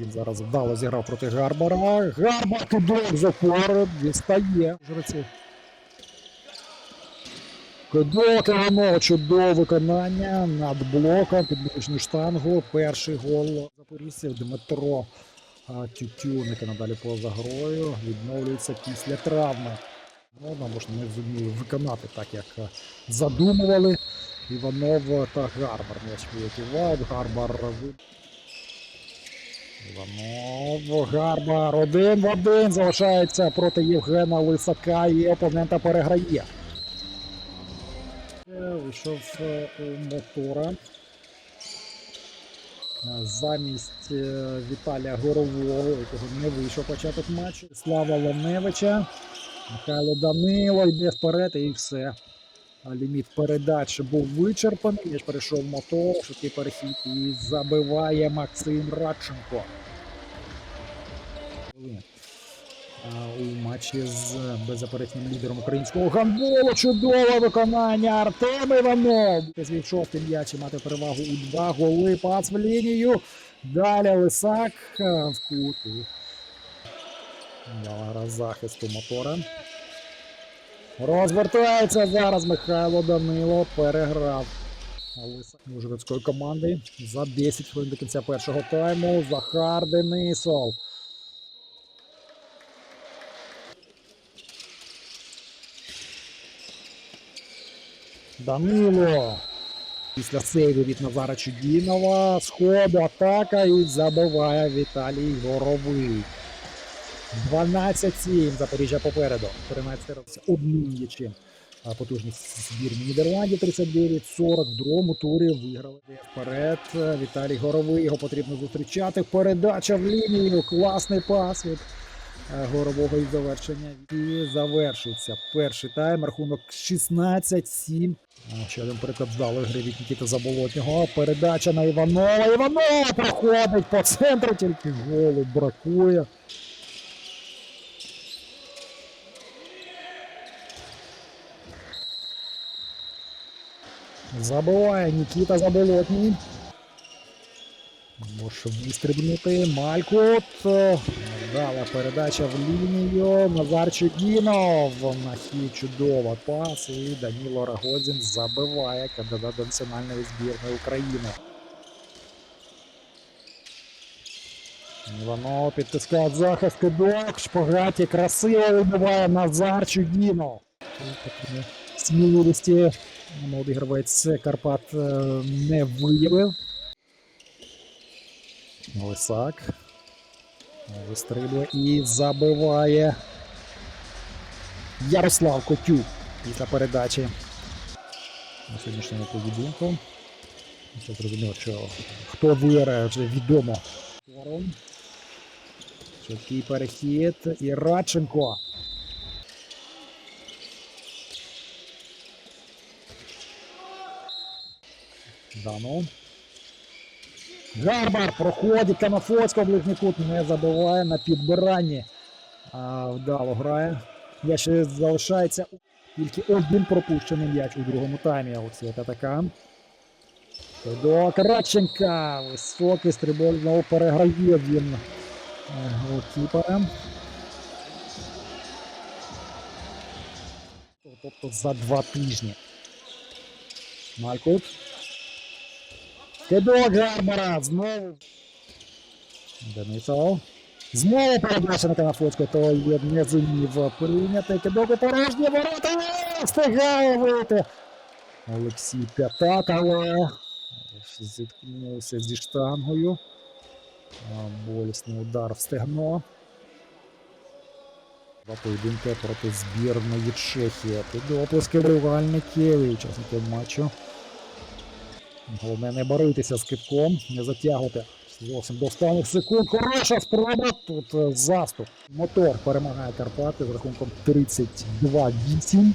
Він зараз вдало зіграв проти Гарбара. Гарбар кидок запору, дістає. Жреці. Кидок Іванова, чудове виконання над блоком під внутрішню штангу. Перший гол запорізців Дмитро а, Тютюника надалі поза грою. Відновлюється після травми. Ну, нам ж не зуміли виконати так, як задумували. Іванов та Гарбар м'яч виятував. Гарбар Іванов, Гарбар один в один залишається проти Євгена Лисака і опонента переграє. Вийшов е, у мотора. Е, Замість е, Віталія Горового, якого не вийшов початок матчу. Слава Ланевича. Михайло Данило йде вперед і все. Ліміт передач був вичерпаний. Між перейшов мотор, швидкий перехід і забиває Максим Радченко. У матчі з беззаперечним лідером українського гандболу. Чудове виконання Артем Іванов. Звів м'яч і мати перевагу у два голи. Пас в лінію. Далі Лисак в кут. І Дала гра захисту мотора. Розвертається зараз Михайло Данило. Переграв. Ужгородської команди за 10 хвилин до кінця першого тайму. Захар Денисов. Данило. Після сейву від Назара Чудінова. Сходу атака і забиває Віталій Горовий. 12-7 Запоріжжя попереду. 13 років обмінюючи потужність збірні Нідерландів 39-40. В другому турі виграли вперед. Віталій Горовий. Його потрібно зустрічати. Передача в лінію. Класний пас від е, Горового і завершення. І завершується перший тайм. Рахунок 16-7. Ще один приклад вдалої гри від Нікіти Заболотнього. Передача на Іванова. Іванов проходить по центру, тільки голу бракує. Забиває Нікіта Заболотній. Може вистрибнути. Малькут. Дала передача в лінію. Назар Чудінов. На хід пас. І Даніло Рагодзін забиває кандидат до національної збірної України. Іванов підтискає захист кидок. Шпагаті красиво вибиває Назар Чудінов. Сміливості молодий гравець Карпат е, не виявив. Лисак. Вистрибує і забиває Ярослав Котюк після передачі на сьогоднішньому поєдинку. Це зрозуміло, що хто виграє, вже відомо. Швидкий перехід і Радченко. Дано. Гарбар проходить Канафоцька, ближній кут не забиває на підбиранні. А, вдало грає. Я ще залишається тільки один пропущений м'яч у другому таймі. Олексій Татакан. До Радченка. Високий стрибок знову переграє він е, голкіпера. Тобто за два тижні. Малькут. Кидок Гарбара знову. Денисов. Знову передача на Канафоцьку, то є не зумів прийняти. Кидок у порожні ворота. Встигає вийти. Олексій П'ятак, але зіткнувся зі штангою. Болісний удар в. Два поєдинки проти збірної Чехії. Під оплески вболівальників і учасників матчу. Головне не боритися з китком, не затягувати зовсім до останніх секунд. Хороша спроба. Тут е, заступ. Мотор перемагає Карпати з рахунком 32-8.